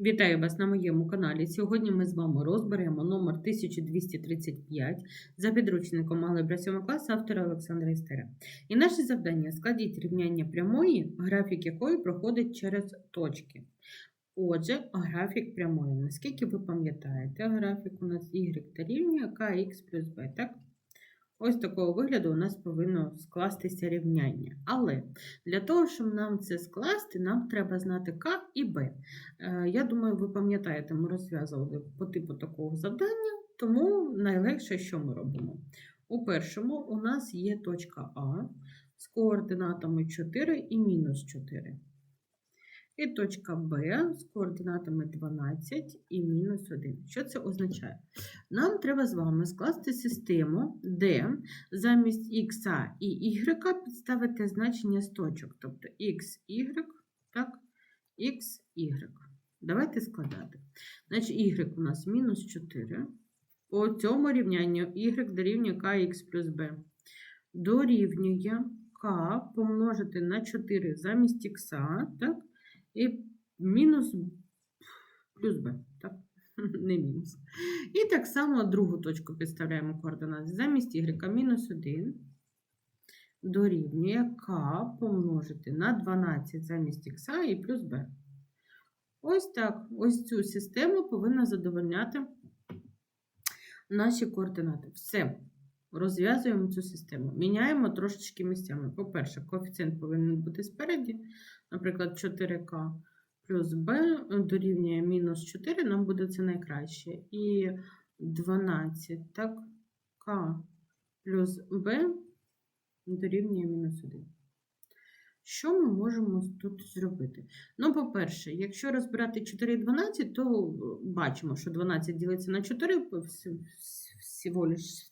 Вітаю вас на моєму каналі. Сьогодні ми з вами розберемо номер 1235 за підручником Алgebra 7 класу автора Олександра Істера. І наше завдання складіть рівняння прямої, графік якої проходить через точки. Отже, графік прямої. Наскільки ви пам'ятаєте, графік у нас y дорівнює kx плюс b, так? Ось такого вигляду у нас повинно скластися рівняння. Але для того, щоб нам це скласти, нам треба знати К і Б. Е, Я думаю, ви пам'ятаєте, ми розв'язували по типу такого завдання, тому найлегше, що ми робимо. У першому у нас є точка А з координатами 4 і мінус 4. І точка Б з координатами 12 і мінус 1. Що це означає? Нам треба з вами скласти систему, де замість х і y підставити значення з точок, тобто x, y, так, x, y. Давайте складати. Значить, y у нас мінус 4. По цьому рівнянню y дорівнює kx плюс b. Дорівнює k помножити на 4 замість х, так, і мінус плюс b, так, не мінус. І так само другу точку підставляємо координати. Замість y мінус 1 дорівнює k помножити на 12 замість х і плюс b. Ось так. Ось цю систему повинна задовольняти наші координати. Все. Розв'язуємо цю систему. Міняємо трошечки місцями. По-перше, коефіцієнт повинен бути спереді. Наприклад, 4К плюс b дорівнює мінус 4, нам буде це найкраще. І 12, так, К плюс b дорівнює мінус 1. Що ми можемо тут зробити? Ну, по-перше, якщо розбирати 4 і 12, то бачимо, що 12 ділиться на 4, вс- вс- всього лиш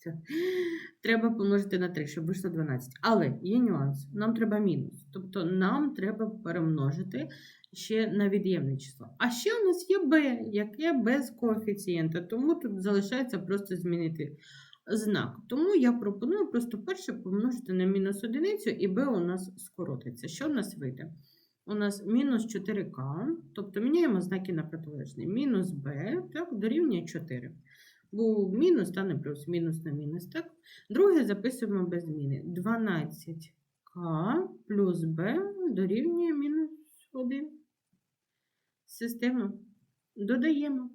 треба помножити на 3, щоб вийшло 12. Але є нюанс, нам треба мінус. Тобто нам треба перемножити ще на від'ємне число. А ще у нас є b, яке без коефіцієнта, тому тут залишається просто змінити знак. Тому я пропоную просто перше помножити на мінус одиницю, і b у нас скоротиться. Що в нас вийде? У нас мінус 4k, тобто міняємо знаки на протилежний. Мінус b, так, дорівнює 4. Бо мінус стане плюс, мінус на мінус, так? Друге записуємо без зміни. 12k плюс b дорівнює мінус 1. Систему додаємо.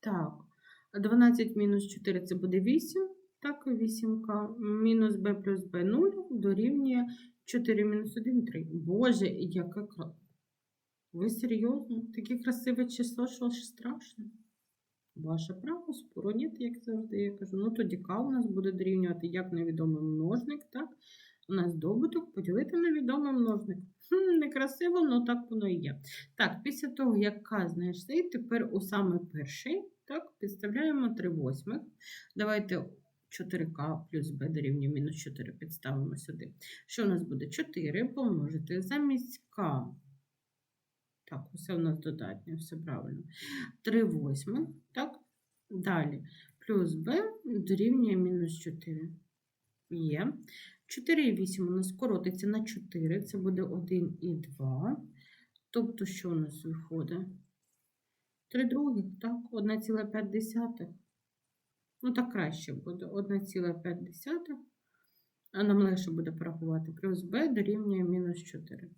Так, 12 мінус 4 це буде 8. Так, 8К. Мінус b плюс b 0 дорівнює 4 мінус 1 3. Боже, яка. Ви серйозно? Таке красиве число, що аж страшно. Ваше право споронити, як завжди я кажу. Ну, тоді К у нас буде дорівнювати як невідомий множник, так? У нас добуток поділити на відомий множник. Хм, некрасиво, але так воно і є. Так, після того, як К знайшли, тепер у саме перший, так, підставляємо 3 восьмих. Давайте 4К плюс b дорівнює мінус 4 підставимо сюди. Що у нас буде? 4 помножити замість К. Так, усе у нас додатньо, все правильно. 3 восьмих, так? Далі. Плюс b дорівнює мінус 4. Є. 4 і 8 у нас скоротиться на 4, це буде 1 і 2. Тобто, що у нас виходить? 3 других, так, 1,5. Ну, так краще буде 1,5. А нам легше буде порахувати. Плюс b дорівнює мінус 4.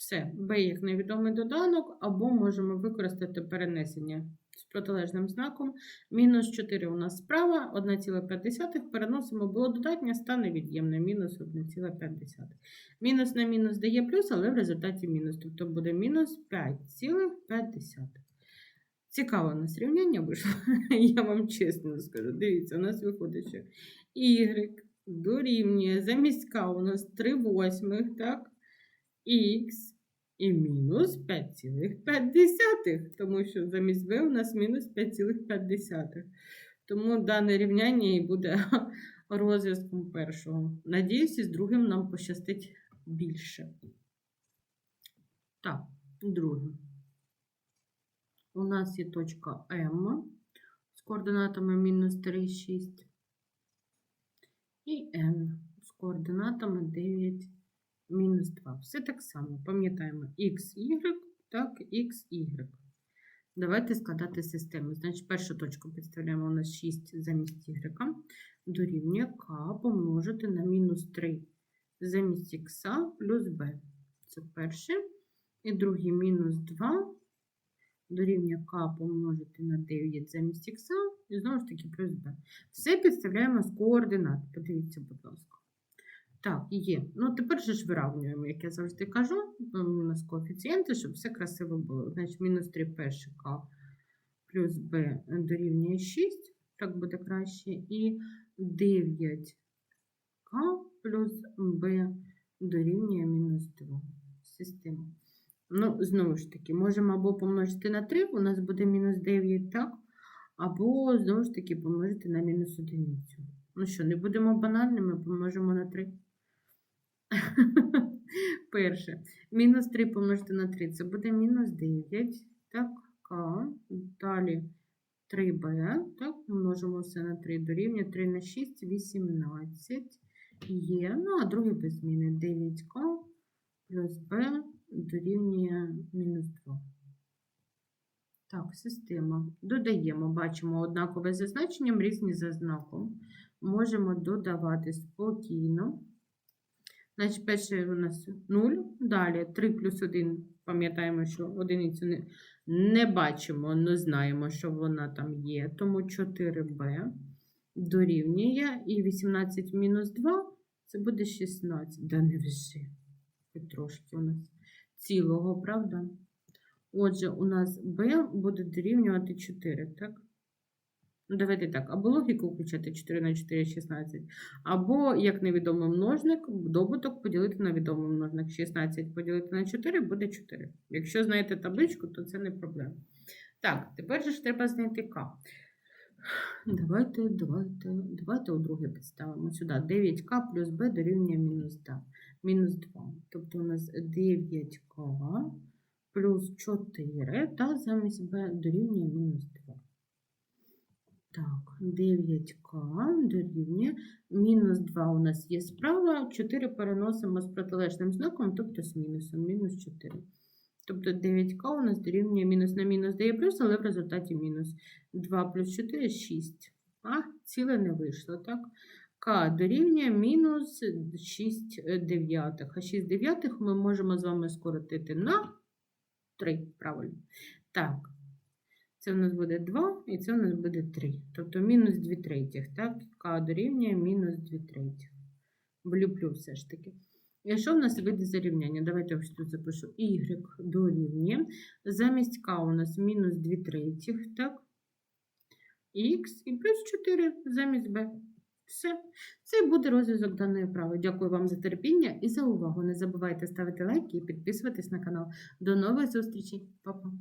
Все, b як невідомий доданок, або можемо використати перенесення з протилежним знаком. Мінус 4 у нас справа, 1,5 переносимо, було додатнє, стане від'ємне, мінус 1,5. Мінус на мінус дає плюс, але в результаті мінус. Тобто буде мінус 5,5. Цікаве нас рівняння вийшло, я вам чесно скажу. Дивіться, у нас виходить, що y дорівнює замість k у нас 3 восьмих, так? Х і мінус 5,5, тому що замість b у нас мінус 5,5. Тому дане рівняння і буде розв'язком першого. Надіюсь, із другим нам пощастить більше. Так, друге. У нас є точка М з координатами мінус 3, 6. І N з координатами 9 мінус 2. Все так само. Пам'ятаємо x, y, так, x, y. Давайте складати систему. Значить, першу точку підставляємо у нас 6 замість y. Дорівнює k помножити на мінус 3 замість x плюс b. Це перше. І другий мінус 2 дорівнює k помножити на 9 замість x і знову ж таки плюс b. Все підставляємо з координат. Подивіться, будь ласка. Так, є. Ну, тепер же ж виравнюємо, як я завжди кажу, нас коефіцієнти, щоб все красиво було. Значить, мінус 3 перше k плюс b дорівнює 6, так буде краще. І 9k плюс b дорівнює мінус 2. Система. Ну, знову ж таки, можемо або помножити на 3, у нас буде мінус 9, так? Або, знову ж таки, помножити на мінус одиницю. Ну що, не будемо банальними, помножимо на 3. Перше. Мінус 3 помножити на 3, це буде мінус 9. Так, К. Далі 3b. Так, множимо все на 3 дорівнює 3 на 6, 18. Є. Ну, а другий без зміни 9к плюс b дорівнює мінус 2. Так, система. Додаємо, бачимо однакове за значенням, різні за знаком. Можемо додавати спокійно. Значить, перше у нас 0. Далі 3 плюс 1. Пам'ятаємо, що одиницю не, не бачимо, але знаємо, що вона там є. Тому 4b дорівнює. І 18 мінус 2 це буде 16. Да не вже. Трошки у нас цілого, правда? Отже, у нас b буде дорівнювати 4, так? Ну, давайте так, або логіку включати 4 на 4 – 16, або, як невідомий множник, добуток поділити на відомий множник. 16 поділити на 4 буде 4. Якщо знаєте табличку, то це не проблема. Так, тепер ж треба знайти k. Давайте, давайте, давайте у друге підставимо сюди. 9k плюс b дорівнює мінус 2. Мінус 2. Тобто у нас 9k плюс 4 та замість b дорівнює мінус 2. Так, 9К дорівнює. Мінус 2 у нас є справа. 4 переносимо з протилежним знаком, тобто з мінусом. Мінус 4. Тобто 9К у нас дорівнює мінус на мінус дає плюс, але в результаті мінус. 2 плюс 4 – 6. А, ціле не вийшло, так? К дорівнює мінус 6 дев'ятих. А 6 дев'ятих ми можемо з вами скоротити на 3. Правильно. Так. Це у нас буде 2, і це у нас буде 3. Тобто мінус 2 третіх. Так, К дорівнює мінус 2 третіх. Влюблю все ж таки. І що в нас вийде за рівняння? Давайте ось тут запишу y дорівнює. Замість К у нас мінус 2 третіх, так? Х і плюс 4 замість b. Все. Це буде розв'язок даної вправи. Дякую вам за терпіння і за увагу. Не забувайте ставити лайки і підписуватись на канал. До нових зустрічей. Па-па.